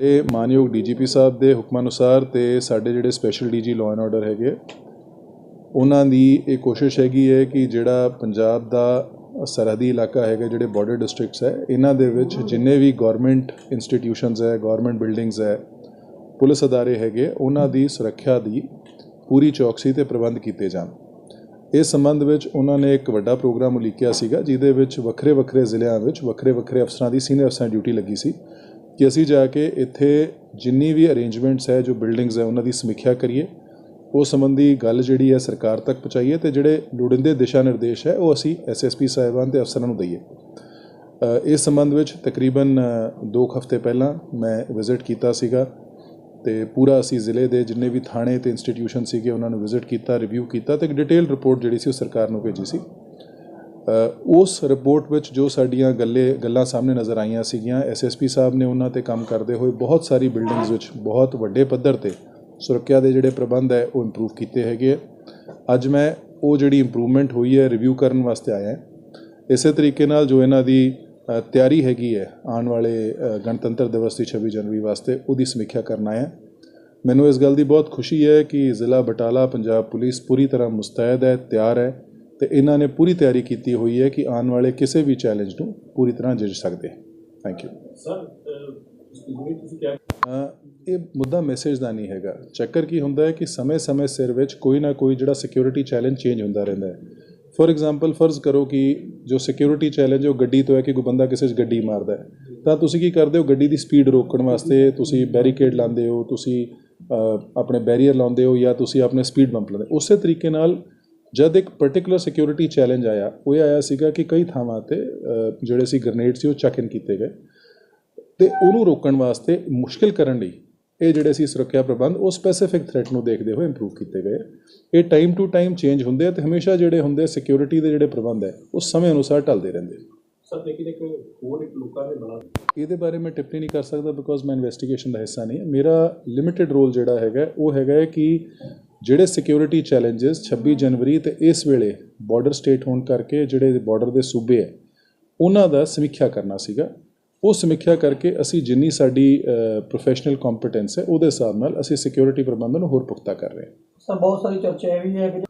ਇਹ ਮਾਨਯੋਗ ਡੀਜੀਪੀ ਸਾਹਿਬ ਦੇ ਹੁਕਮਾਂ ਅਨੁਸਾਰ ਤੇ ਸਾਡੇ ਜਿਹੜੇ special DG law and order ਹੈਗੇ ਉਹਨਾਂ ਦੀ ਇਹ ਕੋਸ਼ਿਸ਼ ਹੈਗੀ ਹੈ ਕਿ ਜਿਹੜਾ ਪੰਜਾਬ ਦਾ ਸਰਹੱਦੀ ਇਲਾਕਾ ਹੈਗਾ, ਜਿਹੜੇ ਬਾਰਡਰ ਡਿਸਟ੍ਰਿਕਟਸ ਹੈ, ਇਹਨਾਂ ਦੇ ਵਿੱਚ ਜਿੰਨੇ ਵੀ ਗਵਰਨਮੈਂਟ ਇੰਸਟੀਟਿਊਸ਼ਨਸ ਹੈ ਗਵਰਨਮੈਂਟ ਬਿਲਡਿੰਗਸ ਹੈ, ਪੁਲਿਸ ਅਦਾਰੇ ਹੈਗੇ, ਉਹਨਾਂ ਦੀ ਸੁਰੱਖਿਆ ਦੀ ਪੂਰੀ ਚੌਕਸੀ ਤੇ ਪ੍ਰਬੰਧ ਕੀਤੇ ਜਾਣ। ਇਸ ਸੰਬੰਧ ਵਿੱਚ ਉਹਨਾਂ ਨੇ ਇੱਕ ਵੱਡਾ ਪ੍ਰੋਗਰਾਮ ਉਲੀਕਿਆ ਸੀਗਾ, ਜਿਹਦੇ ਵਿੱਚ ਵੱਖਰੇ ਵੱਖਰੇ ਜ਼ਿਲ੍ਹਿਆਂ ਵਿੱਚ ਵੱਖਰੇ ਵੱਖਰੇ ਅਫਸਰਾਂ ਦੀ ਸੀਨੀਅਰ ਅਫਸਰਾਂ ਡਿਊਟੀ ਲੱਗੀ ਸੀ। ਕਿ ਅਸੀਂ ਜਾ ਕੇ ਇੱਥੇ ਜਿੰਨੀ ਵੀ ਅਰੇਂਜਮੈਂਟਸ ਹੈ, ਜੋ ਬਿਲਡਿੰਗਸ ਹੈ, ਉਹਨਾਂ ਦੀ ਸਮੀਖਿਆ ਕਰੀਏ। ਉਹ ਸੰਬੰਧੀ ਗੱਲ ਜਿਹੜੀ ਹੈ, ਸਰਕਾਰ ਤੱਕ ਪਹੁੰਚਾਈਏ ਤੇ ਜਿਹੜੇ ਲੋੜੀਂਦੇ ਦਿਸ਼ਾ ਨਿਰਦੇਸ਼ ਹੈ, ਉਹ ਅਸੀਂ ਐਸਐਸਪੀ ਸਾਹਿਬਾਨ ਤੇ ਅਫਸਰਾਂ ਨੂੰ ਦਈਏ। ਇਸ ਸੰਬੰਧ ਵਿੱਚ ਤਕਰੀਬਨ 2 ਹਫ਼ਤੇ ਪਹਿਲਾਂ ਮੈਂ ਵਿਜ਼ਿਟ ਕੀਤਾ ਸੀਗਾ ਤੇ ਪੂਰਾ ਅਸੀਂ ਜ਼ਿਲ੍ਹੇ ਦੇ ਜਿੰਨੇ ਵੀ ਥਾਣੇ ਤੇ ਇੰਸਟੀਟਿਊਸ਼ਨ ਸੀਗੇ, ਉਹਨਾਂ ਨੂੰ ਵਿਜ਼ਿਟ ਕੀਤਾ ਰਿਵਿਊ ਕੀਤਾ ਤੇ ਇੱਕ ਡਿਟੇਲ ਰਿਪੋਰਟ ਜਿਹੜੀ ਸੀ, ਉਹ ਸਰਕਾਰ ਨੂੰ ਭੇਜੀ ਸੀ। ਉਸ ਰਿਪੋਰਟ ਵਿੱਚ ਜੋ ਸਾਡੀਆਂ ਗੱਲੇ ਗੱਲਾਂ ਸਾਹਮਣੇ ਨਜ਼ਰ ਆਈਆਂ ਸੀਗੀਆਂ ਐਸਐਸਪੀ ਸਾਹਿਬ ਨੇ ਉਹਨਾਂ ਤੇ ਕੰਮ ਕਰਦੇ ਹੋਏ ਬਹੁਤ ਸਾਰੀ ਬਿਲਡਿੰਗਸ ਵਿੱਚ ਬਹੁਤ ਵੱਡੇ ਪੱਧਰ ਤੇ ਸੁਰੱਖਿਆ ਦੇ ਜਿਹੜੇ ਪ੍ਰਬੰਧ ਹੈ, ਉਹ ਇੰਪਰੂਵ ਕੀਤੇ ਹੈਗੇ ਆ। ਅੱਜ ਮੈਂ ਉਹ ਜਿਹੜੀ ਇੰਪਰੂਵਮੈਂਟ ਹੋਈ ਹੈ ਰਿਵਿਊ ਕਰਨ ਵਾਸਤੇ ਆਇਆ। ਇਸੇ ਤਰੀਕੇ ਨਾਲ ਜੋ ਇਹਨਾਂ ਦੀ ਤਿਆਰੀ ਹੈਗੀ ਹੈ, ਆਉਣ ਵਾਲੇ ਗਣਤੰਤਰ ਦਿਵਸ ਦੀ 26 ਜਨਵਰੀ ਵਾਸਤੇ, ਉਹਦੀ ਸਮੀਖਿਆ ਕਰਨ ਆਇਆ। ਮੈਨੂੰ ਇਸ ਗੱਲ ਦੀ ਬਹੁਤ ਖੁਸ਼ੀ ਹੈ ਕਿ ਜ਼ਿਲ੍ਹਾ ਬਟਾਲਾ ਪੰਜਾਬ ਪੁਲਿਸ ਪੂਰੀ ਤਰ੍ਹਾਂ ਮੁਸਤੈਦ ਹੈ, ਤਿਆਰ ਹੈ। ਤੇ ਇਹਨਾਂ ਨੇ ਪੂਰੀ ਤਿਆਰੀ ਕੀਤੀ ਹੋਈ ਹੈ ਕਿ ਆਉਣ ਵਾਲੇ ਕਿਸੇ ਵੀ ਚੈਲੰਜ ਨੂੰ ਪੂਰੀ ਤਰ੍ਹਾਂ ਜਿੱਤ ਸਕਦੇ ਥੈਂਕ ਯੂ ਸਰ ਇਹ ਮੁੱਦਾ ਮੈਸੇਜ ਦਾ ਨਹੀਂ ਹੈਗਾ। ਚੱਕਰ ਕੀ ਹੁੰਦਾ ਹੈ ਕਿ ਸਮੇਂ-ਸਮੇਂ ਸਿਰ ਵਿੱਚ ਕੋਈ ਨਾ ਕੋਈ ਜਿਹੜਾ ਸਿਕਿਉਰਿਟੀ ਚੈਲੰਜ ਚੇਂਜ ਹੁੰਦਾ ਰਹਿੰਦਾ ਹੈ। ਫੋਰ ਐਗਜ਼ਾਮਪਲ ਫਰਜ਼ ਕਰੋ ਕਿ ਜੋ ਸਿਕਿਉਰਿਟੀ ਚੈਲੰਜ ਉਹ ਗੱਡੀ ਤੋਂ ਹੈ ਕਿ ਕੋਈ ਬੰਦਾ ਕਿਸੇ 'ਚ ਗੱਡੀ ਮਾਰਦਾ ਹੈ। ਤਾਂ ਤੁਸੀਂ ਕੀ ਕਰਦੇ ਹੋ? ਗੱਡੀ ਦੀ ਸਪੀਡ ਰੋਕਣ ਵਾਸਤੇ ਤੁਸੀਂ ਬੈਰੀਕੇਡ ਲਾਉਂਦੇ ਹੋ ਤੁਸੀਂ ਆਪਣੇ ਬੈਰੀਅਰ ਲਾਉਂਦੇ ਹੋ ਜਾਂ ਤੁਸੀਂ ਆਪਣੇ ਸਪੀਡ ਬੰਪ ਲਾਉਂਦੇ ਹੋ। ਉਸੇ ਤਰੀਕੇ ਨਾਲ ਜਦ ਇੱਕ ਪਾਰਟਿਕੂਲਰ ਸਿਕਿਉਰਿਟੀ ਚੈਲੰਜ ਆਇਆ ਉਹ ਇਹ ਆਇਆ ਸੀਗਾ ਕਿ ਕਈ ਥਾਵਾਂ ਤੇ ਜਿਹੜੇ ਸੀ ਗ੍ਰਨੇਡ ਸੀ ਉਹ ਚੱਕ ਇਨ ਕੀਤੇ ਗਏ ਤੇ ਉਹਨੂੰ ਰੋਕਣ ਵਾਸਤੇ ਮੁਸ਼ਕਿਲ ਕਰਨ ਲਈ ਇਹ ਜਿਹੜੇ ਸੀ ਸੁਰੱਖਿਆ ਪ੍ਰਬੰਧ ਉਹ ਸਪੈਸੀਫਿਕ ਥ੍ਰੈਟ ਨੂੰ ਦੇਖਦੇ ਹੋਏ ਇੰਪਰੂਵ ਕੀਤੇ ਗਏ। ਇਹ ਟਾਈਮ ਟੂ ਟਾਈਮ ਚੇਂਜ ਹੁੰਦੇ ਆ ਤੇ ਹਮੇਸ਼ਾ ਜਿਹੜੇ ਹੁੰਦੇ ਸਿਕਿਉਰਿਟੀ ਦੇ ਜਿਹੜੇ ਪ੍ਰਬੰਧ ਹੈ ਉਹ ਸਮੇਂ ਅਨੁਸਾਰ ਢਲਦੇ ਰਹਿੰਦੇ ਸਰ ਲੇਕਿਨ ਇੱਕ ਹੋਰ ਇੱਕ ਲੋਕਾਂ ਨੇ ਬੜਾ ਇਹਦੇ ਬਾਰੇ ਮੈਂ ਟਿੱਪਣੀ ਨਹੀਂ ਕਰ ਸਕਦਾ ਬਿਕੋਜ਼ ਮੈਂ ਇਨਵੈਸਟੀਗੇਸ਼ਨ ਦਾ ਹਿੱਸਾ ਨਹੀਂ ਮੇਰਾ ਲਿਮਿਟਿਡ ਰੋਲ ਜਿਹੜਾ ਹੈਗਾ ਉਹ ਹੈਗਾ ਕਿ ਜਿਹੜੇ ਸਿਕਿਉਰਿਟੀ ਚੈਲੰਜਸ 26 ਜਨਵਰੀ ਤੇ ਇਸ ਵੇਲੇ ਬਾਰਡਰ ਸਟੇਟ ਹੋਣ ਕਰਕੇ ਜਿਹੜੇ ਬਾਰਡਰ ਦੇ ਸੂਬੇ ਹੈ ਉਹਨਾਂ ਦਾ ਸਮੀਖਿਆ ਕਰਨਾ ਸੀਗਾ। ਉਹ ਸਮੀਖਿਆ ਕਰਕੇ ਅਸੀਂ ਜਿੰਨੀ ਸਾਡੀ ਪ੍ਰੋਫੈਸ਼ਨਲ ਕੰਪੀਟੈਂਸ ਹੈ ਉਹਦੇ ਹਿਸਾਬ ਨਾਲ ਅਸੀਂ ਸਿਕਿਉਰਿਟੀ ਪ੍ਰਬੰਧਨ ਨੂੰ ਹੋਰ ਪੁਖਤਾ ਕਰ ਰਹੇ ਹਾਂ। ਸਰ ਬਹੁਤ ਸਾਰੀ ਚਰਚਾ ਇਹ ਵੀ ਹੈ ਕਿ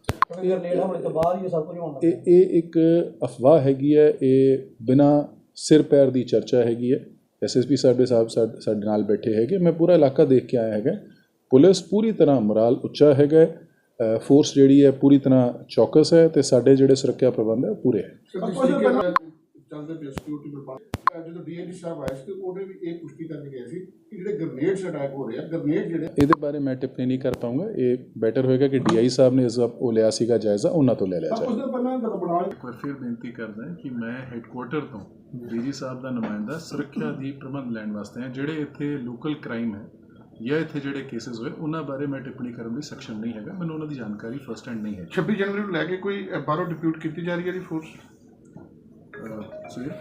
ਗ੍ਰਨੇਡ ਹਮਲੇ ਤੋਂ ਬਾਅਦ ਹੀ ਇਹ ਸਭ ਕੁਝ ਹੋਣਾ ਇਹ ਇਹ ਇੱਕ ਅਫਵਾਹ ਹੈਗੀ ਹੈ ਇਹ ਬਿਨਾ ਸਿਰ ਪੈਰ ਦੀ ਚਰਚਾ ਹੈਗੀ ਹੈ। ਐਸਐਸਪੀ ਸਾਡੇ ਸਾਹਿਬ ਸਾਡੇ ਨਾਲ ਬੈਠੇ ਹੈਗੇ। ਮੈਂ ਪੂਰਾ ਇਲਾਕਾ ਦੇਖ ਕੇ ਆਇਆ ਹੈਗਾ। ਪੁਲਿਸ ਪੂਰੀ ਤਰ੍ਹਾਂ ਮੋਰਾਲ ਉੱਚਾ ਹੈਗਾ ਫੋਰਸ ਜਿਹੜੀ ਹੈ ਪੂਰੀ ਤਰ੍ਹਾਂ ਚੌਕਸ ਹੈ ਤੇ ਸਾਡੇ ਜਿਹੜੇ ਸੁਰੱਖਿਆ ਪ੍ਰਬੰਧ ਹੈ ਉਹ ਪੂਰੇ ਹੈ। ਚੱਲਦੇ ਪਏ ਸਿਕਿਉਰਿਟੀ ਪ੍ਰਬੰਧ ਜਦੋਂ ਡੀਐਨਡੀ ਸਾਹਿਬ ਆਏ ਸੀ ਤੇ ਉਹਨੇ ਵੀ ਇਹ ਪੁਸ਼ਟੀ ਕਰਕੇ ਗਏ ਸੀ ਕਿ ਜਿਹੜੇ ਗ੍ਰਨੇਡਸ ਅਟੈਕ ਹੋ ਰਹੇ ਆ ਗ੍ਰਨੇਡ ਜਿਹੜੇ ਇਹਦੇ ਬਾਰੇ ਮੈਂ ਟਿੱਪਣੀ ਨਹੀਂ ਕਰ ਪਾਉਂਗਾ। ਇਹ ਬੈਟਰ ਹੋਏਗਾ ਕਿ ਡੀਆਈ ਸਾਹਿਬ ਨੇ ਇਸ ਵਾਰ ਉਹ ਲਿਆ ਸੀਗਾ ਜਾਇਜ਼ਾ ਉਹਨਾਂ ਤੋਂ ਲੈ ਲਿਆ ਜਾਏ। ਉਸ ਦਿਨ ਪਹਿਲਾਂ ਬਣਾ ਇੱਕ ਵਾਰ ਫਿਰ ਬੇਨਤੀ ਕਰਦਾ ਕਿ ਮੈਂ ਹੈੱਡਕੁਆਟਰ ਤੋਂ ਡੀਜੀ ਸਾਹਿਬ ਦਾ ਨੁਮਾਇੰਦਾ ਸੁਰੱਖਿਆ ਦੀ ਪ੍ਰਬੰਧ ਲੈਣ ਵਾਸਤੇ ਹਾਂ ਜਿਹੜੇ ਇੱਥੇ ਲੋਕਲ ਕ੍ਰਾਈਮ ਹੈ। ਜਾਂ ਇੱਥੇ ਜਿਹੜੇ ਕੇਸਿਸ ਹੋਏ ਉਹਨਾਂ ਬਾਰੇ ਮੈਂ ਟਿੱਪਣੀ ਕਰਨ ਲਈ ਸક્ષਮ ਨਹੀਂ ਹੈਗਾ। ਮੈਨੂੰ ਉਹਨਾਂ ਦੀ ਜਾਣਕਾਰੀ ਫਸਟ ਹੈਂਡ ਨਹੀਂ ਹੈ 26 ਜਨਵਰੀ ਨੂੰ ਲੈ ਕੇ ਕੋਈ ਬਾਹਰੋਂ ਡਿਪਿਊਟ ਕੀਤੀ ਜਾ ਰਹੀ ਹੈ ਜੀ ਫੋਰਸ ਸੋ